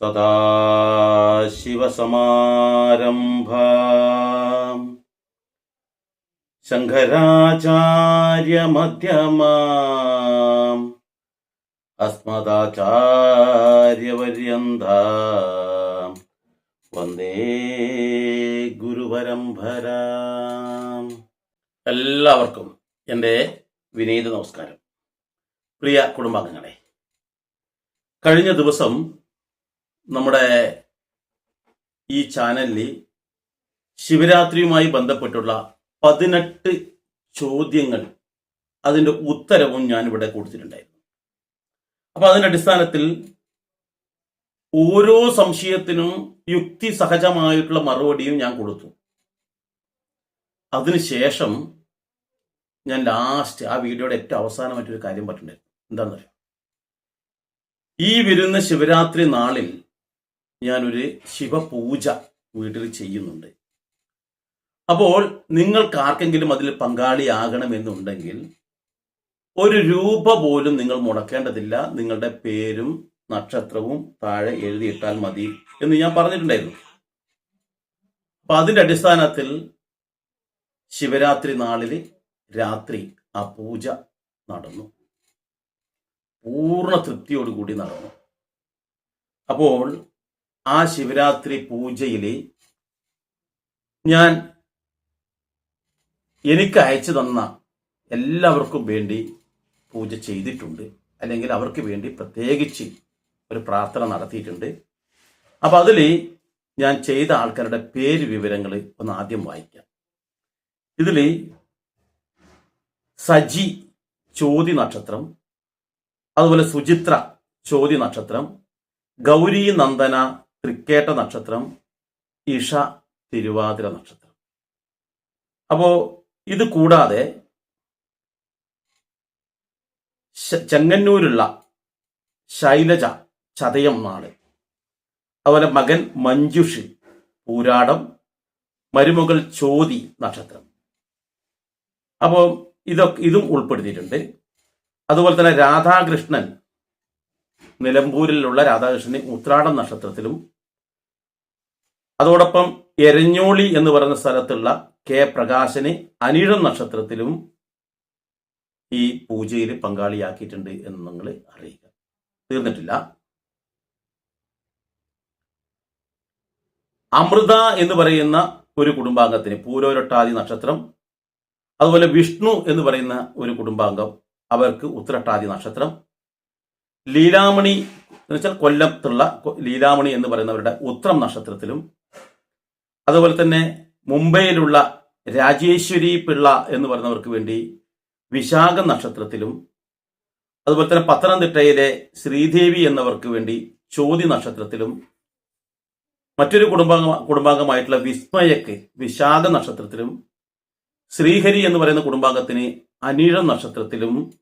सदाशिवसमारम्भा शङ्कराचार्यमध्यमा अस्मदाचार्यपर्यन्ता वंदे ഗുരുപരമ്പര എല്ലാവർക്കും എന്റെ വിനീത നമസ്കാരം. പ്രിയ കുടുംബാംഗങ്ങളെ കഴിഞ്ഞ ദിവസം നമ്മുടെ ഈ ചാനലിൽ ശിവരാത്രിയുമായി ബന്ധപ്പെട്ടുള്ള പതിനെട്ട് ചോദ്യങ്ങൾ അതിന്റെ ഉത്തരവും ഞാനിവിടെ കൊടുത്തിട്ടുണ്ടായിരുന്നു. അപ്പൊ അതിന്റെ അടിസ്ഥാനത്തിൽ ഓരോ സംശയത്തിനും യുക്തി സഹജമായിട്ടുള്ള മറുപടിയും ഞാൻ കൊടുത്തു. അതിനുശേഷം ഞാൻ ലാസ്റ്റ് ആ വീഡിയോയുടെ ഏറ്റവും അവസാനമായിട്ടൊരു കാര്യം പറഞ്ഞിട്ടുണ്ടായിരുന്നു. എന്താണെന്നറിയോ? ഈ വരുന്ന ശിവരാത്രി നാളിൽ ഞാനൊരു ശിവപൂജ വീട്ടിൽ ചെയ്യുന്നുണ്ട്. അപ്പോൾ നിങ്ങൾക്ക് ആർക്കെങ്കിലും അതിൽ പങ്കാളിയാകണമെന്നുണ്ടെങ്കിൽ ഒരു രൂപ പോലും നിങ്ങൾ മുടക്കേണ്ടതില്ല. നിങ്ങളുടെ പേരും നക്ഷത്രവും താഴെ എഴുതിയിട്ടാൽ മതി എന്ന് ഞാൻ പറഞ്ഞിട്ടുണ്ടായിരുന്നു. അപ്പൊ അതിന്റെ അടിസ്ഥാനത്തിൽ ശിവരാത്രി നാളിൽ രാത്രി ആ പൂജ നടന്നു. പൂർണ തൃപ്തിയോടുകൂടി നടന്നു. അപ്പോൾ ആ ശിവരാത്രി പൂജയിൽ ഞാൻ എനിക്ക് അയച്ചു തന്ന എല്ലാവർക്കും വേണ്ടി പൂജ ചെയ്തിട്ടുണ്ട്. അല്ലെങ്കിൽ അവർക്ക് വേണ്ടി പ്രത്യേകിച്ച് ഒരു പ്രാർത്ഥന നടത്തിയിട്ടുണ്ട്. അപ്പൊ അതിൽ ഞാൻ ചെയ്ത ആൾക്കാരുടെ പേര് വിവരങ്ങൾ ഒന്ന് ആദ്യം വായിക്കാം. ഇതിൽ സജി ചോതി നക്ഷത്രം അതുപോലെ സുചിത്ര ചോതി നക്ഷത്രം ഗൗരി നന്ദന തൃക്കേട്ട നക്ഷത്രം ഇഷ തിരുവാതിര നക്ഷത്രം. അപ്പോ ഇത് കൂടാതെ ചെങ്ങന്നൂരുള്ള ശൈലജ ചതയം നാൾ. അതുപോലെ മകൻ മഞ്ജുഷ് പൂരാടം മരുമകൾ ചോതി നക്ഷത്രം. അപ്പോൾ ഇതൊക്കെ ഇതും ഉൾപ്പെടുത്തിയിട്ടുണ്ട്. അതുപോലെ തന്നെ രാധാകൃഷ്ണൻ നിലമ്പൂരിലുള്ള രാധാകൃഷ്ണന് ഉത്രാടം നക്ഷത്രത്തിലും അതോടൊപ്പം എരഞ്ഞോളി എന്ന് പറയുന്ന സ്ഥലത്തുള്ള കെ പ്രകാശന് അനിഴം നക്ഷത്രത്തിലും ഈ പൂജയിൽ പങ്കാളിയാക്കിയിട്ടുണ്ട് എന്ന് നിങ്ങൾ അറിയുക. തീർന്നിട്ടില്ല. അമൃത എന്ന് പറയുന്ന ഒരു കുടുംബാംഗത്തിന് പൂരോരട്ടാതി നക്ഷത്രം അതുപോലെ വിഷ്ണു എന്ന് പറയുന്ന ഒരു കുടുംബാംഗം അവർക്ക് ഉത്രട്ടാതി നക്ഷത്രം. ലീലാമണി എന്ന് വെച്ചാൽ കൊല്ലത്തുള്ള ലീലാമണി എന്ന് പറയുന്നവരുടെ ഉത്രം നക്ഷത്രത്തിലും അതുപോലെ തന്നെ മുംബൈയിലുള്ള രാജേശ്വരി പിള്ള എന്ന് പറയുന്നവർക്ക് വേണ്ടി വിശാഖ നക്ഷത്രത്തിലും അതുപോലെ തന്നെ പത്തനംതിട്ടയിലെ ശ്രീദേവി എന്നവർക്ക് വേണ്ടി ചോതി നക്ഷത്രത്തിലും മറ്റൊരു കുടുംബാംഗ കുടുംബാംഗമായിട്ടുള്ള വിസ്മയക്ക് വിശാഖ നക്ഷത്രത്തിലും ശ്രീഹരി എന്ന് പറയുന്ന കുടുംബാംഗത്തിന് അനീഴ നക്ഷത്രത്തിലും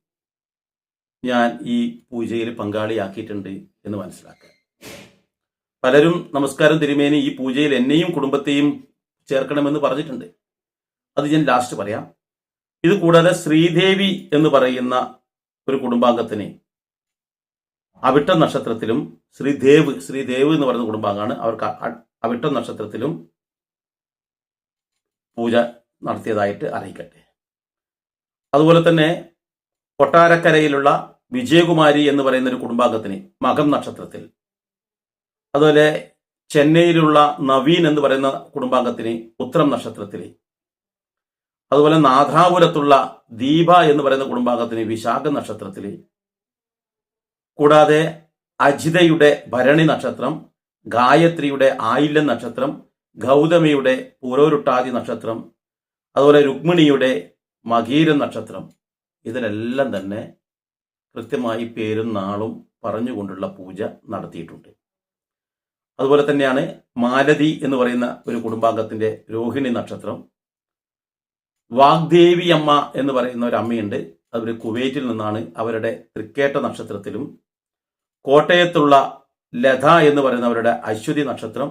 ഞാൻ ഈ പൂജയിൽ പങ്കാളിയാക്കിയിട്ടുണ്ട് എന്ന് മനസ്സിലാക്കുക. പലരും നമസ്കാരം തിരുമേനി ഈ പൂജയിൽ എന്നെയും കുടുംബത്തെയും ചേർക്കണമെന്ന് പറഞ്ഞിട്ടുണ്ട്. അത് ഞാൻ ലാസ്റ്റ് പറയാം. ഇത് കൂടാതെ ശ്രീദേവി എന്ന് പറയുന്ന ഒരു കുടുംബാംഗത്തിന് അവിട്ട നക്ഷത്രത്തിലും ശ്രീദേവ് ശ്രീദേവ് എന്ന് പറയുന്ന കുടുംബാംഗമാണ്. അവർക്ക് അവിട്ടം നക്ഷത്രത്തിലും പൂജ നടത്തിയതായിട്ട് അറിയിക്കട്ടെ. അതുപോലെ തന്നെ കൊട്ടാരക്കരയിലുള്ള വിജയകുമാരി എന്ന് പറയുന്ന ഒരു കുടുംബാംഗത്തിന് മകം നക്ഷത്രത്തിൽ. അതുപോലെ ചെന്നൈയിലുള്ള നവീൻ എന്ന് പറയുന്ന കുടുംബാംഗത്തിന് ഉത്തരം നക്ഷത്രത്തിൽ. അതുപോലെ നാഥാപുരത്തുള്ള ദീപ എന്ന് പറയുന്ന കുടുംബാംഗത്തിന് വിശാഖ നക്ഷത്രത്തിൽ. കൂടാതെ അജിതയുടെ ഭരണി നക്ഷത്രം ഗായത്രിയുടെ ആയില്യം നക്ഷത്രം ഗൗതമിയുടെ പൂരോരുട്ടാതി നക്ഷത്രം അതുപോലെ രുക്മിണിയുടെ മകീര നക്ഷത്രം. ഇതിലെല്ലാം തന്നെ കൃത്യമായി പേരും നാളും പറഞ്ഞുകൊണ്ടുള്ള പൂജ നടത്തിയിട്ടുണ്ട്. അതുപോലെ തന്നെയാണ് മാലതി എന്ന് പറയുന്ന ഒരു കുടുംബാംഗത്തിന്റെ രോഹിണി നക്ഷത്രം. വാഗ്ദേവി അമ്മ എന്ന് പറയുന്ന ഒരു അമ്മയുണ്ട്. അവർ കുവൈറ്റിൽ നിന്നാണ് അവരുടെ തൃക്കേട്ട നക്ഷത്രത്തിലും കോട്ടയത്തുള്ള ലത എന്ന് പറയുന്നവരുടെ അശ്വതി നക്ഷത്രം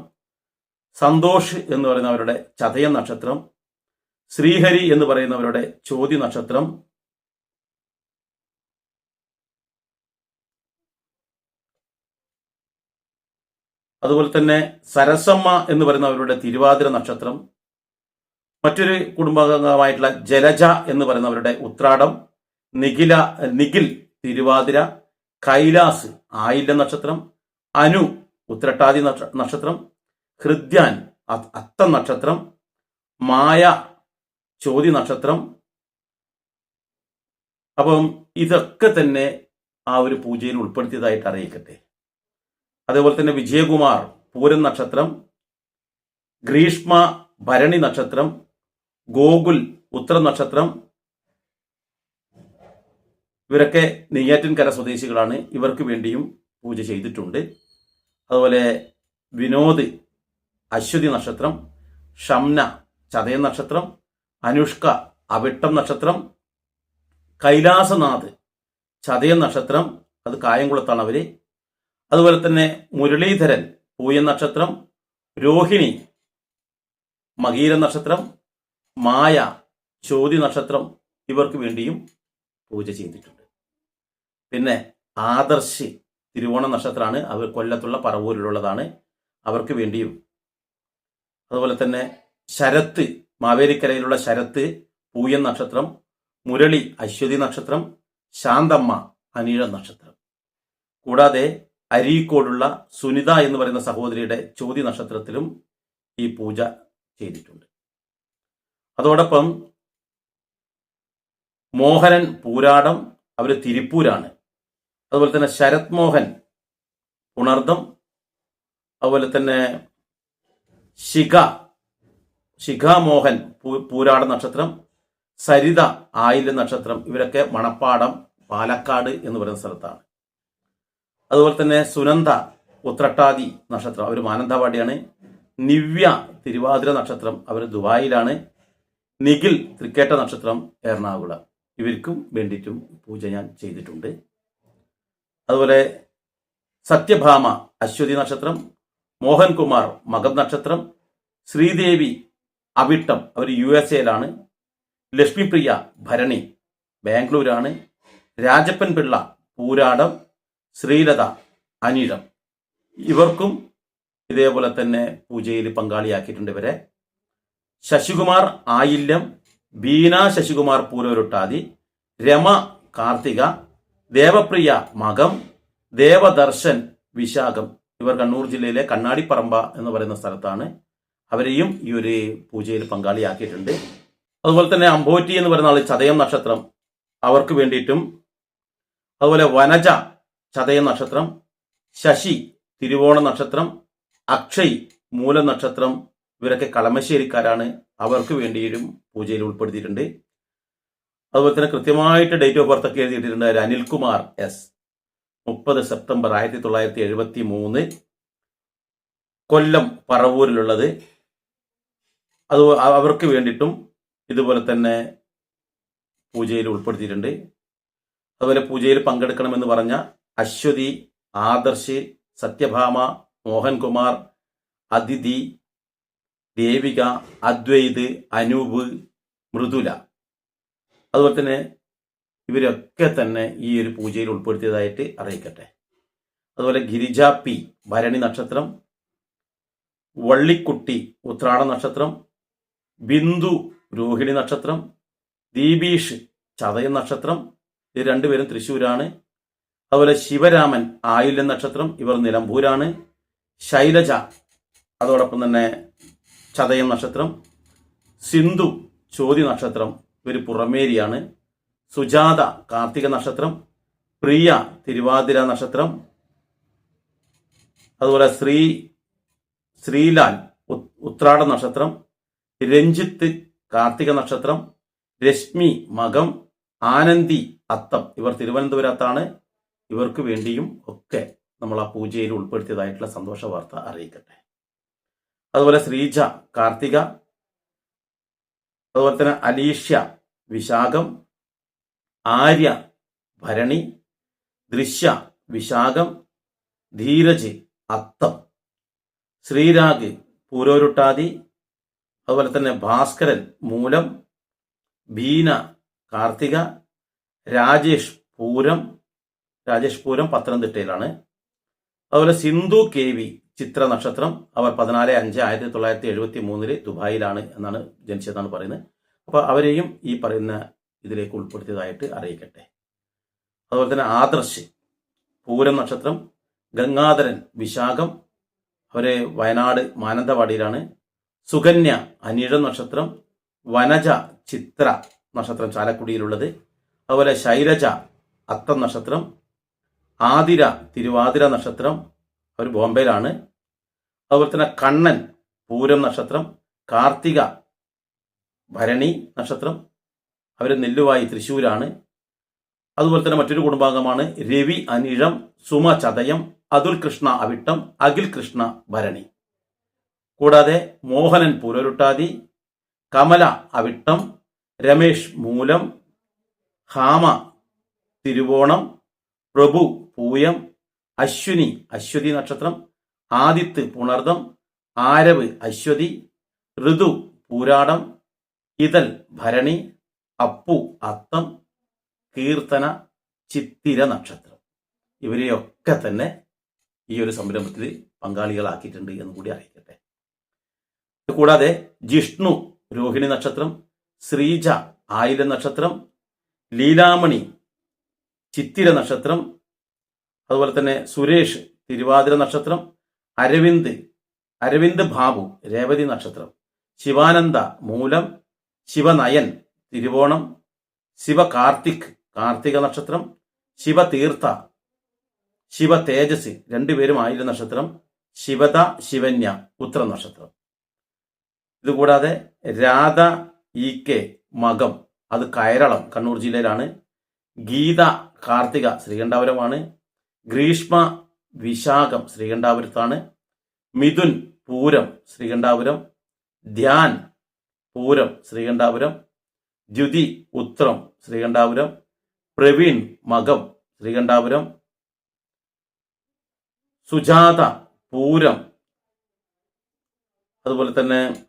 സന്തോഷ് എന്ന് പറയുന്നവരുടെ ചതയം നക്ഷത്രം ശ്രീഹരി എന്ന് പറയുന്നവരുടെ ചോതി നക്ഷത്രം അതുപോലെ തന്നെ സരസമ്മ എന്ന് പറയുന്നവരുടെ തിരുവാതിര നക്ഷത്രം മറ്റൊരു കുടുംബാംഗമായിട്ടുള്ള ജലജ എന്ന് പറയുന്നവരുടെ ഉത്രാടം നിഖില നിഖിൽ തിരുവാതിര കൈലാസ് ആയില്യ നക്ഷത്രം അനു ഉത്രട്ടാതി നക്ഷത്രം ഹൃദ്യാൻ അത്ത നക്ഷത്രം മായ ചോതി നക്ഷത്രം. അപ്പം ഇതൊക്കെ തന്നെ ആ ഒരു പൂജയിൽ ഉൾപ്പെടുത്തിയതായിട്ട് അറിയിക്കട്ടെ. അതേപോലെ തന്നെ വിജയകുമാർ പൂരൻ നക്ഷത്രം ഗ്രീഷ്മ ഭരണി നക്ഷത്രം ഗോകുൽ ഉത്തര നക്ഷത്രം ഇവരൊക്കെ നെയ്യാറ്റിൻകര സ്വദേശികളാണ്. ഇവർക്ക് വേണ്ടിയും പൂജ ചെയ്തിട്ടുണ്ട്. അതുപോലെ വിനോദ് അശ്വതി നക്ഷത്രം ഷംന ചതയ നക്ഷത്രം അനുഷ്ക അവിട്ടം നക്ഷത്രം കൈലാസനാഥ് ചതയ നക്ഷത്രം അത് കായംകുളത്താണ് അവർ. അതുപോലെ തന്നെ മുരളീധരൻ പൂയ നക്ഷത്രം രോഹിണി മകീര നക്ഷത്രം മായ ചോതി നക്ഷത്രം ഇവർക്ക് വേണ്ടിയും പൂജ ചെയ്തിട്ടുണ്ട്. പിന്നെ ആദർശി തിരുവോണ നക്ഷത്രമാണ്. അവർ കൊല്ലത്തുള്ള പറവൂരിലുള്ളതാണ്. അവർക്ക് വേണ്ടിയും അതുപോലെ തന്നെ ശരത്ത് മാവേലിക്കരയിലുള്ള ശരത്ത് പൂയൻ നക്ഷത്രം മുരളി അശ്വതി നക്ഷത്രം ശാന്തമ്മ അനീഴ നക്ഷത്രം. കൂടാതെ അരീക്കോടുള്ള സുനിത എന്ന് പറയുന്ന സഹോദരിയുടെ ചോതി നക്ഷത്രത്തിലും ഈ പൂജ ചെയ്തിട്ടുണ്ട്. അതോടൊപ്പം മോഹനൻ പൂരാടം അവർ തിരുപ്പൂരാണ്. അതുപോലെ തന്നെ ശരത് മോഹൻ ഉണർദം അതുപോലെ തന്നെ ശിഖ ശിഖ മോഹൻ പൂരാട നക്ഷത്രം സരിത ആയില്യ നക്ഷത്രം ഇവരൊക്കെ മണപ്പാടം പാലക്കാട് എന്ന് പറയുന്ന സ്ഥലത്താണ്. അതുപോലെ തന്നെ സുനന്ദ ഉത്രട്ടാതി നക്ഷത്രം അവർ മാനന്തവാടിയാണ്. നിവ്യ തിരുവാതിര നക്ഷത്രം അവർ ദുബായിലാണ്. നിഖിൽ തൃക്കേട്ട നക്ഷത്രം എറണാകുളം. ഇവർക്കും വേണ്ടിയിട്ടും പൂജ ഞാൻ ചെയ്തിട്ടുണ്ട്. അതുപോലെ സത്യഭാമ അശ്വതി നക്ഷത്രം മോഹൻകുമാർ മകം നക്ഷത്രം ശ്രീദേവി അവിട്ടം അവർ യു എസ് എയിലാണ് ലക്ഷ്മിപ്രിയ ഭരണി ബാംഗ്ലൂരാണ്. രാജപ്പൻ പിള്ള പൂരാടം ശ്രീലത അനിഴം. ഇവർക്കും ഇതേപോലെ തന്നെ പൂജയിൽ പങ്കാളിയാക്കിയിട്ടുണ്ട് ഇവരെ. ശശികുമാർ ആയില്യം ബീന ശശികുമാർ പൂരൊരുട്ടാതി രമ കാർത്തിക ദേവപ്രിയ മകം ദേവദർശൻ വിശാഖം. ഇവർ കണ്ണൂർ ജില്ലയിലെ കണ്ണാടിപ്പറമ്പ എന്ന് പറയുന്ന സ്ഥലത്താണ് അവരെയും ഈ ഒരു പൂജയിൽ പങ്കാളിയാക്കിയിട്ടുണ്ട്. അതുപോലെ തന്നെ അമ്പോറ്റി എന്ന് പറയുന്ന ആൾ ചതയം നക്ഷത്രം. അവർക്ക് വേണ്ടിയിട്ടും അതുപോലെ വനജ ചതയം നക്ഷത്രം ശശി തിരുവോണ നക്ഷത്രം അക്ഷയ് മൂല നക്ഷത്രം ഇവരൊക്കെ കളമശ്ശേരിക്കാരാണ്. അവർക്ക് വേണ്ടിയും പൂജയിൽ ഉൾപ്പെടുത്തിയിട്ടുണ്ട്. അതുപോലെ തന്നെ കൃത്യമായിട്ട് ഡേറ്റ് ഓഫ് ബർത്ത് ഒക്കെ എഴുതിയിട്ടുണ്ട് അനിൽകുമാർ എസ് മുപ്പത് സെപ്റ്റംബർ ആയിരത്തി തൊള്ളായിരത്തി എഴുപത്തി മൂന്ന് കൊല്ലം പറവൂരിലുള്ളത്. അത് അവർക്ക് വേണ്ടിയിട്ടും ഇതുപോലെ തന്നെ പൂജയിൽ ഉൾപ്പെടുത്തിയിട്ടുണ്ട്. അതുപോലെ പൂജയിൽ പങ്കെടുക്കണമെന്ന് പറഞ്ഞ അശ്വതി ആദർശ് സത്യഭാമ മോഹൻകുമാർ അതിഥി ദേവിക അദ്വൈത് അനൂപ് മൃദുല. അതുപോലെ തന്നെ ഇവരൊക്കെ തന്നെ ഈ ഒരു പൂജയിൽ ഉൾപ്പെടുത്തിയതായിട്ട് അറിയിക്കട്ടെ. അതുപോലെ ഗിരിജ പി ഭരണി നക്ഷത്രം വള്ളിക്കുട്ടി ഉത്രാട നക്ഷത്രം ബിന്ദു രോഹിണി നക്ഷത്രം ദീപീഷ് ചതയ നക്ഷത്രം ഇത് രണ്ടുപേരും തൃശ്ശൂരാണ്. അതുപോലെ ശിവരാമൻ ആയുല്യ നക്ഷത്രം ഇവർ നിലമ്പൂരാണ്. ശൈലജ അതോടൊപ്പം തന്നെ ചതയം നക്ഷത്രം സിന്ധു ചോതി നക്ഷത്രം ഇവർ പുറമേരിയാണ്. സുജാത കാർത്തിക നക്ഷത്രം പ്രിയ തിരുവാതിര നക്ഷത്രം അതുപോലെ ശ്രീ ശ്രീലാൽ ഉത്രാട നക്ഷത്രം രഞ്ജിത്ത് കാർത്തിക നക്ഷത്രം രശ്മി മകം ആനന്ദി അത്തം ഇവർ തിരുവനന്തപുരത്താണ്. ഇവർക്ക് വേണ്ടിയും ഒക്കെ നമ്മൾ ആ പൂജയിൽ ഉൾപ്പെടുത്തിയതായിട്ടുള്ള സന്തോഷ വാർത്ത അറിയിക്കട്ടെ. അതുപോലെ ശ്രീജ കാർത്തിക അതുപോലെ തന്നെ അലീഷ്യ വിശാഖം ആര്യ ഭരണി ദൃശ്യ വിശാഖം ധീരജ് അത്തം ശ്രീരാഗ് പൂരോരുട്ടാതി അതുപോലെ തന്നെ ഭാസ്കരൻ മൂലം ബീന കാർത്തിക രാജേഷ് പൂരം രാജേഷ് പൂരം പത്തനംതിട്ടയിലാണ്. അതുപോലെ സിന്ധു കെ വി ചിത്ര നക്ഷത്രം അവർ പതിനാല് അഞ്ച് ആയിരത്തി തൊള്ളായിരത്തി എഴുപത്തി മൂന്നിൽ ദുബായിലാണ് എന്നാണ് ജനിച്ചതെന്നാണ് പറയുന്നത്. അപ്പോൾ അവരെയും ഈ പറയുന്ന ഇതിലേക്ക് ഉൾപ്പെടുത്തിയതായിട്ട് അറിയിക്കട്ടെ. അതുപോലെ തന്നെ ആദർശ് പൂരം നക്ഷത്രം ഗംഗാധരൻ വിശാഖം അവരെ വയനാട് മാനന്തവാടിയിലാണ്. സുകന്യ അനിഴ നക്ഷത്രം വനജ ചിത്ര നക്ഷത്രം ചാലക്കുടിയിലുള്ളത്. അതുപോലെ ശൈലജ അത്തം നക്ഷത്രം ആതിര തിരുവാതിര നക്ഷത്രം അവർ ബോംബെയിലാണ്. അതുപോലെ തന്നെ കണ്ണൻ പൂരം നക്ഷത്രം കാർത്തിക ഭരണി നക്ഷത്രം അവർ നെല്ലുവായി തൃശ്ശൂരാണ്. അതുപോലെ തന്നെ മറ്റൊരു കുടുംബാംഗമാണ് രവി അനിഴം സുമ ചതയം അതുൽ കൃഷ്ണ അവിട്ടം അഖിൽ കൃഷ്ണ ഭരണി. കൂടാതെ മോഹനൻ പൂരൊരുട്ടാതി കമല അവിട്ടം രമേഷ് മൂലം ഹാമ തിരുവോണം പ്രഭു പൂയം അശ്വിനി അശ്വതി നക്ഷത്രം ആദിത്ത് പുണർദം ആരവ് അശ്വതി ഋതു പൂരാടം ഇതൽ ഭരണി അപ്പു അത്തം കീർത്തന ചിത്തിര നക്ഷത്രം. ഇവരെയൊക്കെ തന്നെ ഈ ഒരു സംരംഭത്തിൽ പങ്കാളികളാക്കിയിട്ടുണ്ട് എന്ന് കൂടി അറിയിക്കട്ടെ. കൂടാതെ ജിഷ്ണു രോഹിണി നക്ഷത്രം ശ്രീജ ആയിരം നക്ഷത്രം ലീലാമണി ചിത്തിര നക്ഷത്രം അതുപോലെ തന്നെ സുരേഷ് തിരുവാതിര നക്ഷത്രം അരവിന്ദ് അരവിന്ദ് ബാബു രേവതി നക്ഷത്രം ശിവാനന്ദ മൂലം ശിവനയൻ തിരുവോണം ശിവ കാർത്തിക് നക്ഷത്രം ശിവതീർത്ഥ ശിവ തേജസ് രണ്ടുപേരും ആയിര നക്ഷത്രം ശിവത ശിവന്യ ഉത്തര നക്ഷത്രം. ഇതുകൂടാതെ രാധ ഇ കെ മകം അത് കയറളം കണ്ണൂർ ജില്ലയിലാണ്. ഗീത കാർത്തിക ശ്രീകണ്ഠാപുരമാണ്. ഗ്രീഷ്മ വിശാഖം ശ്രീകണ്ഠാപുരത്താണ്. മിഥുൻ പൂരം ശ്രീകണ്ഠാപുരം. ധ്യാൻ പൂരം ശ്രീകണ്ഠാപുരം. ദ്യുതി ഉത്രം ശ്രീകണ്ഠാപുരം. പ്രവീൺ മകം ശ്രീകണ്ഠാപുരം. സുജാത പൂരം. അതുപോലെ തന്നെ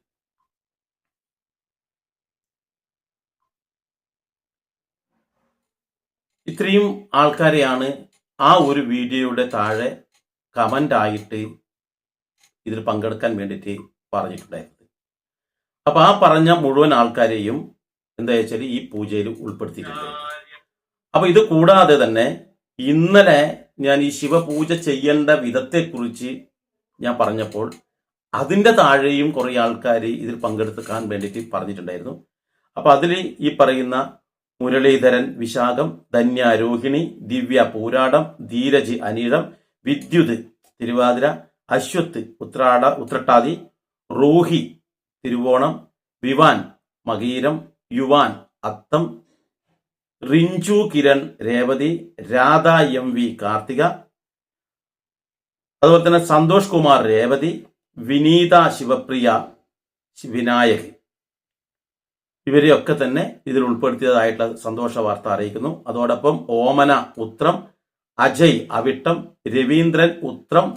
ഇത്രയും ആൾക്കാരെയാണ് ആ ഒരു വീഡിയോയുടെ താഴെ കമന്റ് ആയിട്ട് ഇതിൽ പങ്കെടുക്കാൻ വേണ്ടിയിട്ട് പറഞ്ഞിട്ടുണ്ടായിരുന്നത്. അപ്പൊ ആ പറഞ്ഞ മുഴുവൻ ആൾക്കാരെയും എന്താ വെച്ചാൽ ഈ പൂജയിൽ ഉൾപ്പെടുത്തിയിട്ടുണ്ട്. അപ്പൊ ഇത് കൂടാതെ തന്നെ ഇന്നലെ ഞാൻ ഈ ശിവപൂജ ചെയ്യേണ്ട വിധത്തെക്കുറിച്ച് ഞാൻ പറഞ്ഞപ്പോൾ അതിന്റെ താഴെയും കുറേ ആൾക്കാർ ഇതിൽ പങ്കെടുക്കാൻ വേണ്ടിയിട്ട് പറഞ്ഞിട്ടുണ്ടായിരുന്നു. അപ്പൊ അതിൽ ഈ പറയുന്ന മുരളീധരൻ വിശാഖം ധന്യ രോഹിണി ദിവ്യ പൂരാടം ധീരജ് അനീഴം വിദ്യുത് തിരുവാതിര അശ്വത്ത് ഉത്രാട ഉത്രട്ടാതി റൂഹി തിരുവോണം വിവാൻ മകീരം യുവാൻ അത്തം റിഞ്ചു കിരൺ രേവതി രാധ എം വി കാർത്തിക അതുപോലെ തന്നെ സന്തോഷ് കുമാർ രേവതി വിനീത ശിവപ്രിയ വിനായക് ഇവരെയൊക്കെ തന്നെ ഇതിൽ ഉൾപ്പെടുത്തിയതായിട്ടുള്ള സന്തോഷ വാർത്ത അറിയിക്കുന്നു. അതോടൊപ്പം ഓമന ഉത്രം അജയ് അവിട്ടം രവീന്ദ്രൻ ഉത്രം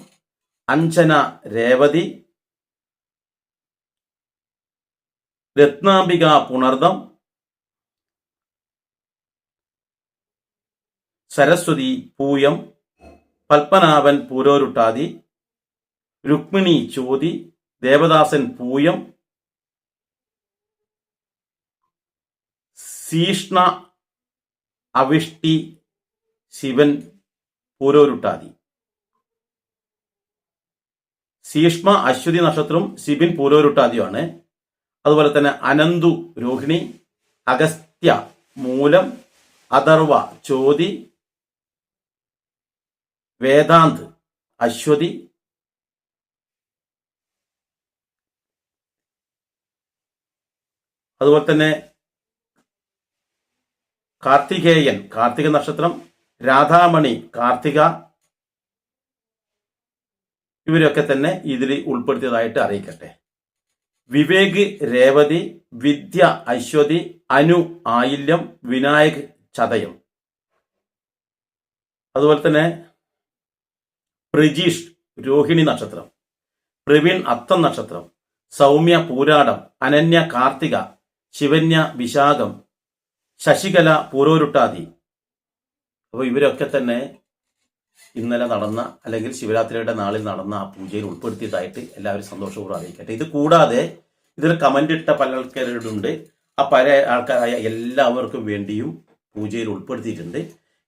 അഞ്ജന രേവതി രത്നാംബിക പുണർദം സരസ്വതി പൂയം പത്മനാഭൻ പൂരോരുട്ടാതി രുക്മിണി ചോതി ദേവദാസൻ പൂയം സീഷ്ണ അവിഷ്ടി ശിവൻ പൂരോരുട്ടാതി. സീഷ്മ അശ്വതി നക്ഷത്രവും ശിബിൻ പൂരോരുട്ടാതിയുമാണ്. അതുപോലെ തന്നെ അനന്തു രോഹിണി അഗസ്ത്യ മൂലം അഥർവ ചോതി വേദാന്ത് അശ്വതി അതുപോലെ തന്നെ കാർത്തികേയൻ കാർത്തിക നക്ഷത്രം രാധാമണി കാർത്തിക. ഇവരൊക്കെ തന്നെ ഇതിൽ ഉൾപ്പെടുത്തിയതായിട്ട് അറിയിക്കട്ടെ. വിവേക് രേവതി വിദ്യ അശ്വതി അനു ആയില്യം വിനായക് ചതയം. അതുപോലെ തന്നെ പ്രജീഷ് രോഹിണി നക്ഷത്രം പ്രവീൺ അത്തം നക്ഷത്രം സൗമ്യ പൂരാടം അനന്യ കാർത്തിക ശിവന്യ വിശാഖം ശശികല പൂരോരുട്ടാതി. അപ്പോൾ ഇവരൊക്കെ തന്നെ ഇന്നലെ നടന്ന അല്ലെങ്കിൽ ശിവരാത്രിയുടെ നാളിൽ നടന്ന ആ പൂജയിൽ ഉൾപ്പെടുത്തിയതായിട്ട് എല്ലാവരും സന്തോഷപൂർവം അറിയിക്കട്ടെ. ഇത് കൂടാതെ ഇതിൽ കമന്റ് ഇട്ട പല ആൾക്കാരുണ്ട് ആ പല ആൾക്കാരായ എല്ലാവർക്കും വേണ്ടിയും പൂജയിൽ ഉൾപ്പെടുത്തിയിട്ടുണ്ട്.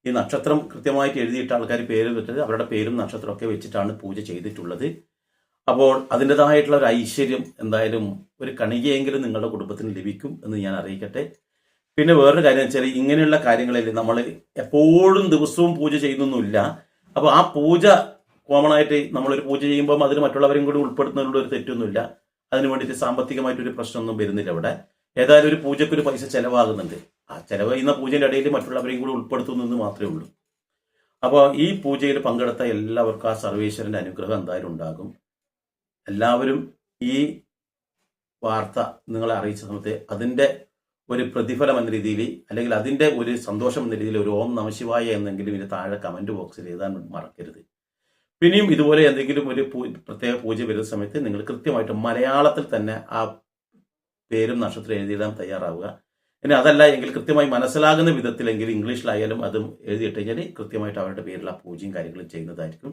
ഈ നക്ഷത്രം കൃത്യമായിട്ട് എഴുതിയിട്ട ആൾക്കാർ പേര് വെച്ചത് അവരുടെ പേരും നക്ഷത്രമൊക്കെ വെച്ചിട്ടാണ് പൂജ ചെയ്തിട്ടുള്ളത്. അപ്പോൾ അതിന്റെതായിട്ടുള്ള ഒരു ഐശ്വര്യം എന്തായാലും ഒരു കണികയെങ്കിലും നിങ്ങളുടെ കുടുംബത്തിന് ലഭിക്കും എന്ന് ഞാൻ അറിയിക്കട്ടെ. പിന്നെ വേറൊരു കാര്യം വെച്ചാൽ ഇങ്ങനെയുള്ള കാര്യങ്ങളിൽ നമ്മൾ എപ്പോഴും ദിവസവും പൂജ ചെയ്യുന്നൊന്നുമില്ല. അപ്പോൾ ആ പൂജ കോമൺ ആയിട്ട് നമ്മളൊരു പൂജ ചെയ്യുമ്പോൾ അതിന് മറ്റുള്ളവരെയും കൂടി ഉൾപ്പെടുത്തുന്നതിലൂടെ ഒരു തെറ്റൊന്നുമില്ല. അതിന് വേണ്ടിയിട്ട് സാമ്പത്തികമായിട്ടൊരു പ്രശ്നമൊന്നും വരുന്നില്ല അവിടെ ഏതായാലും ഒരു പൂജയ്ക്ക് ഒരു പൈസ ചെലവാകുന്നുണ്ട്. ആ ചെലവ് ചെയ്യുന്ന പൂജയുടെ ഇടയിൽ മറ്റുള്ളവരെയും കൂടി ഉൾപ്പെടുത്തുന്നത് മാത്രമേ ഉള്ളൂ. അപ്പോൾ ഈ പൂജയിൽ പങ്കെടുത്ത എല്ലാവർക്കും ആ സർവേശ്വരന്റെ അനുഗ്രഹം എന്തായാലും ഉണ്ടാകും. എല്ലാവരും ഈ വാർത്ത നിങ്ങളെ അറിയിച്ച സമയത്ത് അതിന്റെ ഒരു പ്രതിഫലം എന്ന രീതിയിൽ അല്ലെങ്കിൽ അതിന്റെ ഒരു സന്തോഷം എന്ന രീതിയിൽ ഒരു ഓം നമശിവായ എന്നെങ്കിലും ഇതിന് താഴെ കമന്റ് ബോക്സിൽ എഴുതാൻ മറക്കരുത്. പിന്നെയും ഇതുപോലെ എന്തെങ്കിലും ഒരു പ്രത്യേക പൂജ വരുന്ന സമയത്ത് നിങ്ങൾ കൃത്യമായിട്ട് മലയാളത്തിൽ തന്നെ ആ പേരും നക്ഷത്രം എഴുതിയിടാൻ തയ്യാറാവുക. ഇനി അതല്ല എങ്കിൽ കൃത്യമായി മനസ്സിലാകുന്ന വിധത്തിലെങ്കിൽ ഇംഗ്ലീഷിലായാലും അതും എഴുതിയിട്ട് കഴിഞ്ഞാൽ കൃത്യമായിട്ട് അവരുടെ പേരിൽ ആ പൂജയും കാര്യങ്ങളും ചെയ്യുന്നതായിരിക്കും.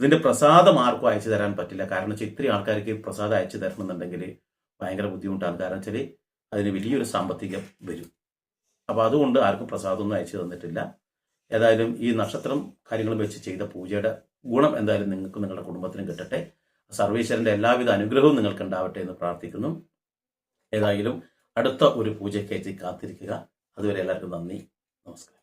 ഇതിന്റെ പ്രസാദം ആർക്കും അയച്ചു തരാൻ പറ്റില്ല. കാരണം വെച്ചാൽ ഇത്രയും ആൾക്കാർക്ക് പ്രസാദം അയച്ചു തരണമെന്നുണ്ടെങ്കിൽ ഭയങ്കര ബുദ്ധിമുട്ടാണ്. കാരണം വെച്ചാൽ അതിന് വലിയൊരു സാമ്പത്തികം വരും. അപ്പോൾ അതുകൊണ്ട് ആർക്കും പ്രസാദമൊന്നും അയച്ചു തന്നിട്ടില്ല. ഏതായാലും ഈ നക്ഷത്രം കാര്യങ്ങളും വെച്ച് ചെയ്ത പൂജയുടെ ഗുണം എന്തായാലും നിങ്ങൾക്കും നിങ്ങളുടെ കുടുംബത്തിനും കിട്ടട്ടെ. സർവേശ്വരന്റെ എല്ലാവിധ അനുഗ്രഹവും നിങ്ങൾക്ക് ഉണ്ടാവട്ടെ എന്ന് പ്രാർത്ഥിക്കുന്നു. ഏതായാലും അടുത്ത ഒരു പൂജയ്ക്കായി കാത്തിരിക്കുക. അതുവരെ എല്ലാവർക്കും നന്ദി. നമസ്കാരം.